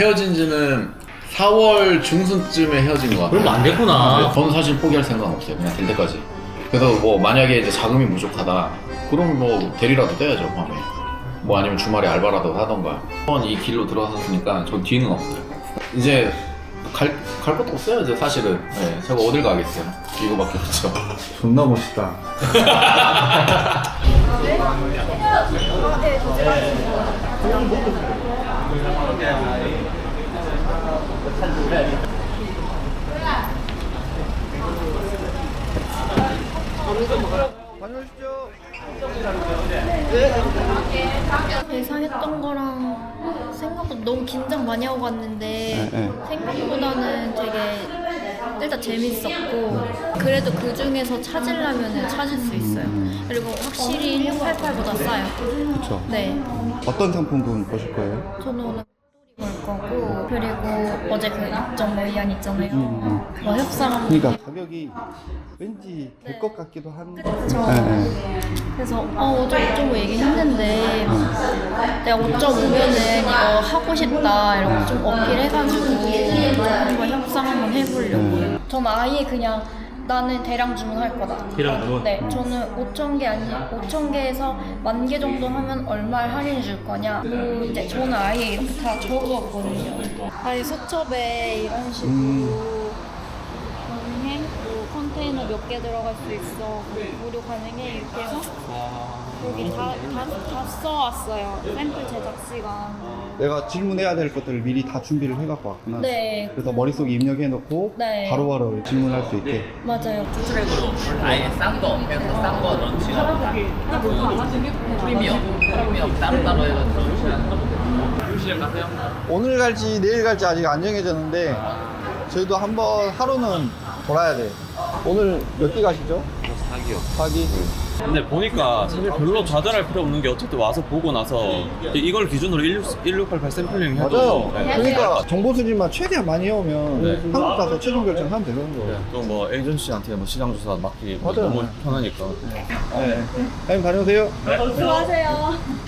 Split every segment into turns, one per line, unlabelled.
헤어진 지는 4월 중순쯤에 헤어진 것 같아요.
그러면 안 됐구나.
저는 사실 포기할 생각은 없어요. 그냥 될 때까지. 그래서 뭐 만약에 이제 자금이 부족하다. 그럼 뭐 대리라도 떼야죠 밤에. 뭐 아니면 주말에 알바라도 하던가. 한번 이 길로 들어섰으니까 저 뒤는 없어요. 이제 갈, 갈 것도 없어요 이제 사실은. 네, 제가 어딜 가겠어요. 이거밖에 없죠.
존나 멋있다.
예상했던 거랑 생각보다 너무 긴장 많이 하고 갔는데
네, 네.
생각보다는 되게 일단 재밌었고 그래도 그 중에서 찾으려면 찾을 수 있어요. 그리고 확실히 1688보다 싸요.
그렇죠.
네.
어떤 상품군 보실 거예요?
저는 오늘 볼 거고 그리고 어제 그6.5 이안 있잖아요.
음,
뭐 협상
그러니까 가격이 왠지 될 것 같기도 한데.
그쵸.
네, 네.
그래서 어 어제 5.5 얘기했는데 내가 5.5면은 이거 하고 싶다 이런 거좀 어필해가지고 한번 협상 한번 해보려고요. 전 아예 그냥 나는 대량 주문할 거다.
대량 주문?
네, 저는 5천 개 아니 5천 개에서 만 개 정도 하면 얼마 할인 줄 거냐. 뭐 이제 저는 아예 이렇게 다 적어거든요. 아예 수첩에 이런 식으로 컨테이너 몇 개 들어갈 수 있어? 무료 가능해? 이렇게 해서 여기 다, 다, 다 써왔어요. 샘플 제작 시간.
내가 질문해야 될 것들을 미리 다 준비를 해갖고 왔구나.
네,
그래서 머릿속에 입력해놓고
네.
바로바로 질문할 수 있게.
맞아요.
트랙으로 아예 싼거 해서 싼거 런칭하고 프리미엄 프리미엄 따로따로 해가지고 런칭하는 가세요?
오늘 갈지 내일 갈지 아직 안 정해졌는데 저희도 한번 하루는 돌아야 돼. 오늘 몇개 가시죠? 4기요. 4기?
근데 보니까 사실 별로 좌절할 필요 없는 게 어쨌든 와서 보고 나서 이걸 기준으로 16, 1688 샘플링 해도
맞아요.
네.
그러니까 정보 수집만 최대한 많이 해오면
네.
한국 가서 최종 결정하면 되는 거예요.
또뭐 에이전시한테 뭐 시장 조사 맡기 뭐
맞아요.
너무 편하니까
네. 사장님 다녀오세요.
수고하세요.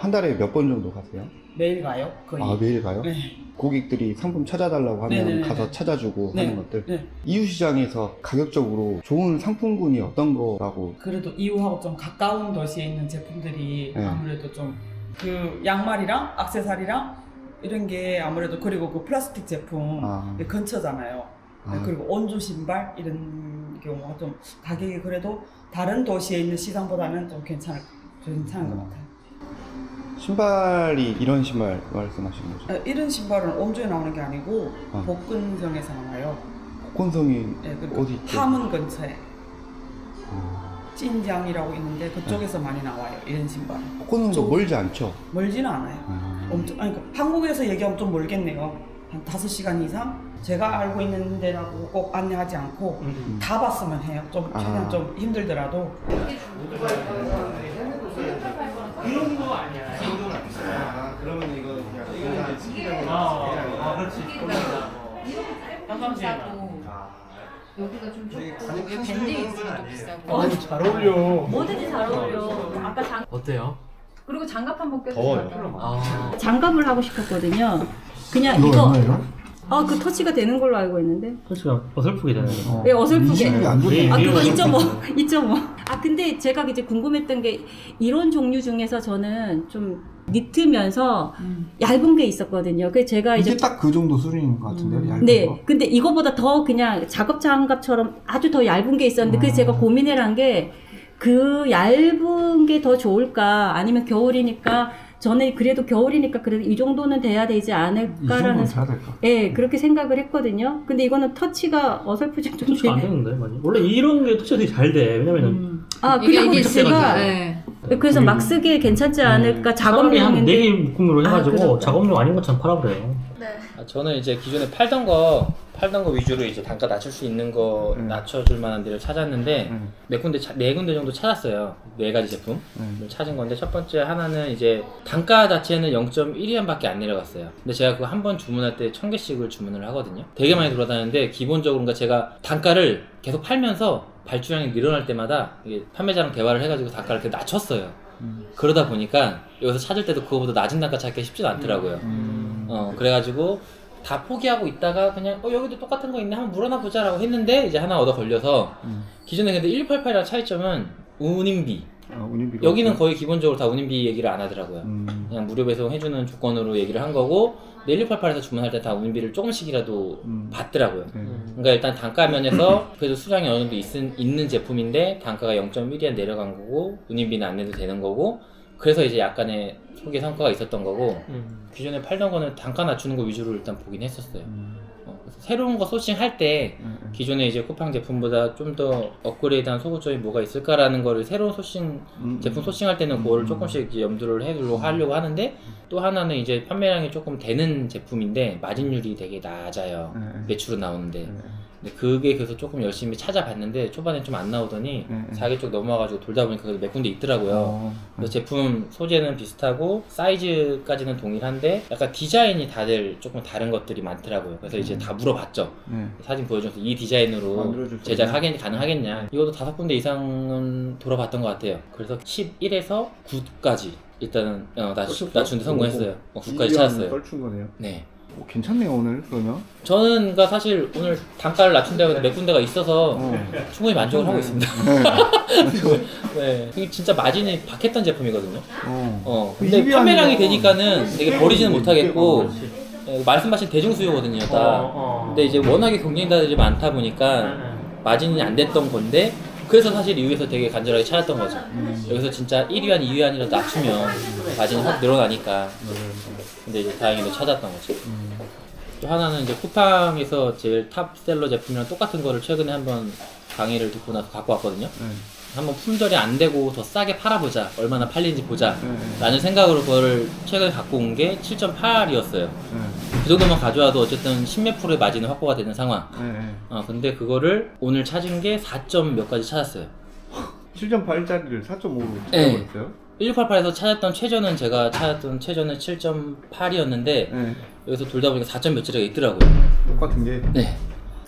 한 달에 몇 번 정도 가세요?
매일 가요? 거의.
아 매일 가요?
네.
고객들이 상품 찾아달라고 하면
네네네.
가서 찾아주고
네.
하는 것들
네.
이유시장에서 가격적으로 좋은 상품군이 어떤 거라고
그래도 이후하고 좀 가까운 도시에 있는 제품들이
네.
아무래도 좀 그 양말이랑 액세서리랑 이런 게 아무래도 그리고 그 플라스틱 제품
아.
근처잖아요. 네,
아.
그리고 온조 신발 이런 경우가 좀 가격이 그래도 다른 도시에 있는 시장보다는 좀 괜찮을 괜찮은 것
음.
같아요.
신발이 이런 신발 말씀하시는 거죠?
아, 이런 신발은 온조에 나오는 게 아니고
아.
복근성에서 나와요.
복권성이
네, 그리고
어디 있죠?
함은 근처에
음.
찐장이라고 있는데 그쪽에서 많이 나와요. 이런 신발.
복권성도
저-
멀지 않죠?
멀지는 않아요.
아.
엄청 아니 그러니까 한국에서 얘기하면 좀 멀겠네요. 한 5시간 이상? 제가 알고 있는 데라고 꼭 안내하지 않고 다 봤으면 해요. 좀 최대한
아.
좀 힘들더라도.
아, 그러면 이거 그냥
아, 그렇지.
여기가 좀 좁고 밴드 있으면 또 비싸고
어, 잘 어울려.
뭐든지 잘 어울려 아까 장
어때요?
그리고 장갑 한번 껴주세요
더워요.
아,
장갑을 하고 싶었거든요. 그냥 이거 아 그 터치가 되는 걸로 알고 있는데
솔직히 어설프게 되네.
왜 어설프게
인식이 안 좋네.
아
네,
그거
네.
2.5 2.5. 아 근데 제가 이제 궁금했던 게 이런 종류 중에서 저는 좀 니트면서 얇은 게 있었거든요. 그래서 제가 이제
이게 딱그 정도 수준인 것 같은데요? 얇은
네,
거?
근데 이거보다 더 그냥 작업 장갑처럼 아주 더 얇은 게 있었는데 그래서 제가 고민을 한 게 그 얇은 게 더 좋을까 아니면 겨울이니까 저는 그래도 겨울이니까 그래도 이 정도는 돼야 되지 않을까라는
돼야 될까?
예, 그렇게 생각을 했거든요. 근데 이거는 터치가 어설프지 좀
터치가 안
되-
되는데, 맞아. 원래 이런 게 터치가 되게 잘 돼. 왜냐면은
음. 아,
이게
그리고
이게
제가
제가 네.
그래서 막 쓰기에 괜찮지 않을까 작업용인데
4개 묶음으로
아,
해가지고
그렇다.
작업용 아닌 것처럼 팔아버려요.
네.
아, 저는 이제 기존에 팔던 거 팔던 거 위주로 이제 단가 낮출 수 있는 거
음.
낮춰줄 만한 데를 찾았는데
음.
몇 군데 차- 네 군데 정도 찾았어요 네 가지 제품을
음.
찾은 건데 첫 번째 하나는 이제 단가 자체는 0.1위안밖에 안 내려갔어요 근데 제가 그거 한 번 주문할 때 1000개씩을 주문을 하거든요 되게 많이 돌아다니는데 기본적으로 그러니까 제가 단가를 계속 팔면서 발주량이 늘어날 때마다 이게 판매자랑 대화를 해가지고 단가를 이렇게 낮췄어요
음.
그러다 보니까 여기서 찾을 때도 그거보다 낮은 단가 찾기가 쉽지가 않더라고요
음.
어 그래가지고 다 포기하고 있다가 그냥 어 여기도 똑같은 거 있네 한번 물어나 보자라고 했는데 이제 하나 얻어 걸려서
음.
기존에 근데 1688이랑 차이점은 운임비
아, 운임비가
여기는 거의 기본적으로 다 운임비 얘기를 안 하더라고요.
음.
그냥 무료 배송 해주는 조건으로 얘기를 한 거고 1688에서 주문할 때 다 운임비를 조금씩이라도
음.
받더라고요.
네.
그러니까 일단 단가 면에서 그래도 수량이 어느 정도 있, 있는 제품인데 단가가 0.1이 내려간 거고 운임비는 안 내도 되는 거고 그래서 이제 약간의 소개 성과가 있었던 거고
음.
기존에 팔던 거는 단가 낮추는 거 위주로 일단 보긴 했었어요.
음.
어, 그래서 새로운 거 소싱할 때
네, 네.
기존에 이제 쿠팡 제품보다 좀 더 업그레이드한 소구점이 뭐가 있을까라는 거를 새로운 소싱
음.
제품 소싱할 때는 그거를
음.
조금씩 이제 염두를 해두려고 하려고 하는데 또 하나는 이제 판매량이 조금 되는 제품인데 마진율이 되게 낮아요.
네, 네.
매출은 나오는데
네.
근데 그게 그래서 조금 열심히 찾아봤는데 초반에 좀 안 나오더니
네, 네.
자기 쪽 넘어와가지고 돌다 보니까 그래도 몇 군데 있더라고요.
어.
그래서 제품 소재는 비슷하고 사이즈까지는 동일한데 약간 디자인이 다들 조금 다른 것들이 많더라고요. 그래서 이제 다 물어봤죠.
네.
사진 보여줘서 이 디자인으로
만들어줄 수
제작하겠 가능하겠냐. 이것도 다섯 군데 이상은 돌아봤던 것 같아요. 그래서 11에서 9까지 일단은 어, 나, 낮추는데 성공했어요. 어, 9까지 찾았어요.
떨춘 거네요.
네.
오, 괜찮네요 오늘 그러면.
저는 그러니까 사실 오늘 단가를 낮춘다고 해서 몇 군데가 있어서
어.
충분히 만족을 하고 있습니다.
네.
네. 이게 진짜 마진이 박했던 제품이거든요.
어.
어.
그
근데 판매량이
아니라-
되니까는 되게 버리지는 못하겠고. 예, 말씀하신 대중 수요거든요, 다.
어, 어.
근데 이제 워낙에 경쟁자들이 많다 보니까
네, 네.
마진이 안 됐던 건데 그래서 사실 이후에서 되게 간절하게 찾았던 거죠. 여기서 진짜 1위안, 2위안이라도 낮추면 마진이 확 늘어나니까. 근데 이제 다행히도 찾았던 거죠. 또 하나는 이제 쿠팡에서 제일 탑셀러 제품이랑 똑같은 거를 최근에 한번 강의를 듣고 나서 갖고 왔거든요.
네.
한번 품절이 안 되고 더 싸게 팔아보자. 얼마나 팔리는지 보자.
네.
라는 생각으로 그거를 최근에 갖고 온 게 7.8이었어요.
네.
그 정도만 가져와도 어쨌든 10몇 프로의 마진이 확보가 되는 상황. 어, 근데 그거를 오늘 찾은 게 4점 몇 가지 찾았어요.
7.8짜리를 4.5로
네.
찍어버렸어요.
1688에서 찾았던 최저는 제가 찾았던 최저는 7.8이었는데
네.
여기서 돌다 보니까 4점 몇짜리가 있더라고요.
똑같은 게.
네.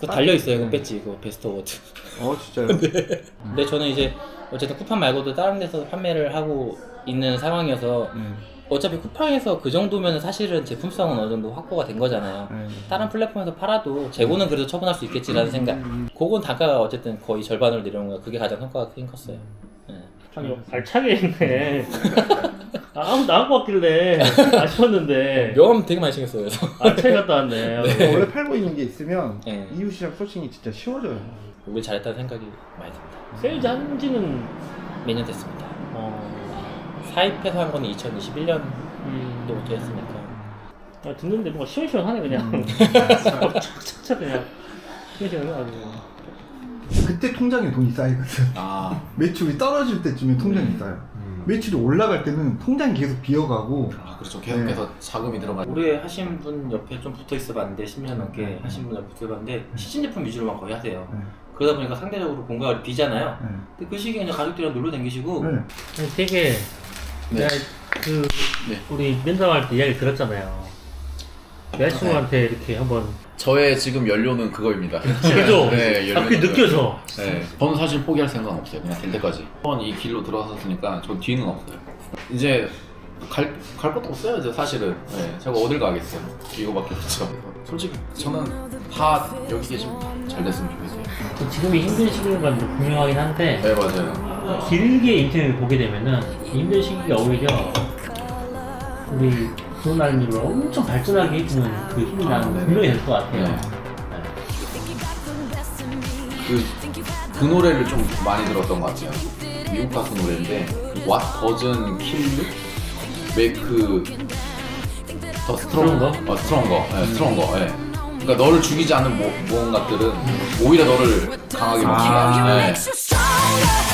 그거 달려 있어요. 그 배지, 그거 베스트 어워드.
어 진짜요?
근데 저는 이제 어쨌든 쿠팡 말고도 다른 데서 판매를 하고 있는 상황이어서
네.
어차피 쿠팡에서 그 정도면 사실은 제품성은 어느 정도 확보가 된 거잖아요.
네.
다른 플랫폼에서 팔아도 재고는 그래도 처분할 수 있겠지라는 생각. 그건 단가가 어쨌든 거의 절반으로 내려온 거야. 그게 가장 성과가 큰 컸어요. 네.
아니 알차게 했네. 아, 아무 나온 것 같길래 아쉬웠는데
명함 되게 많이 챙겼어요. 그래서.
알차게 갔다 왔네.
원래 팔고 있는 게 있으면
네.
이웃 시장 소싱이 진짜 쉬워져요.
우리 잘했다는 생각이 많이 듭니다.
세일즈 한지는
몇 년 됐습니다.
어,
사입해서 한 거는 2021년도부터
음,
했으니까.
아, 듣는데 뭔가 시원시원하네 그냥. 착착착 그냥 시원시원해 아주.
그때 통장에 돈이 쌓이거든.
아,
매출이 떨어질 때쯤에 통장이 쌓여. 매출이 올라갈 때는 통장이 계속 비어가고.
아 그렇죠. 계속해서 자금이 들어가.
올해 하신 분 옆에 좀 붙어 있어 봤는데 10년 넘게 하신 분 옆에 붙어 봤는데 시즌 제품 위주로만 거의 하세요.
네.
그러다 보니까 상대적으로 공간이 비잖아요.
네.
근데 그 시기에 그냥 가족들이랑 놀러 다니시고
네.
되게
네.
내가 그
네.
우리 면담할 때 이야기 들었잖아요. 여자친구한테 이렇게 한번
저의 지금 연료는 그거입니다.
그죠?
네,
아, 그게
연료는
느껴져.
네, 저는 사실 포기할 생각은 없어요. 그냥 될 때까지. 한번 이 길로 들어섰으니까 전 뒤는 없어요. 이제 갈, 갈 것도 없어요, 이제 사실은. 네, 제가 어딜 가겠어요. 이거밖에 없죠. 솔직히 저는 다 여기 계시면 잘 됐으면 좋겠어요.
지금이 힘든 시기인 건 분명하긴 한데
네, 맞아요.
길게 인터넷을 보게 되면은 힘든 시기가 오히려 우리 코로나19를 엄청 발전하게 해주는 그 힘이 나는
아.
분명히 될것 같아요.
네. 그, 그 노래를 좀 많이 들었던 것 같아요. 미국 가수 노래인데 What Doesn't Kill You? Make 더 스트롱거? 어, 스트롱거. 네, 스트롱거. 네. 그러니까 너를 죽이지 않는 모, 무언가들은 오히려 너를 강하게 만든다. 네.
stronger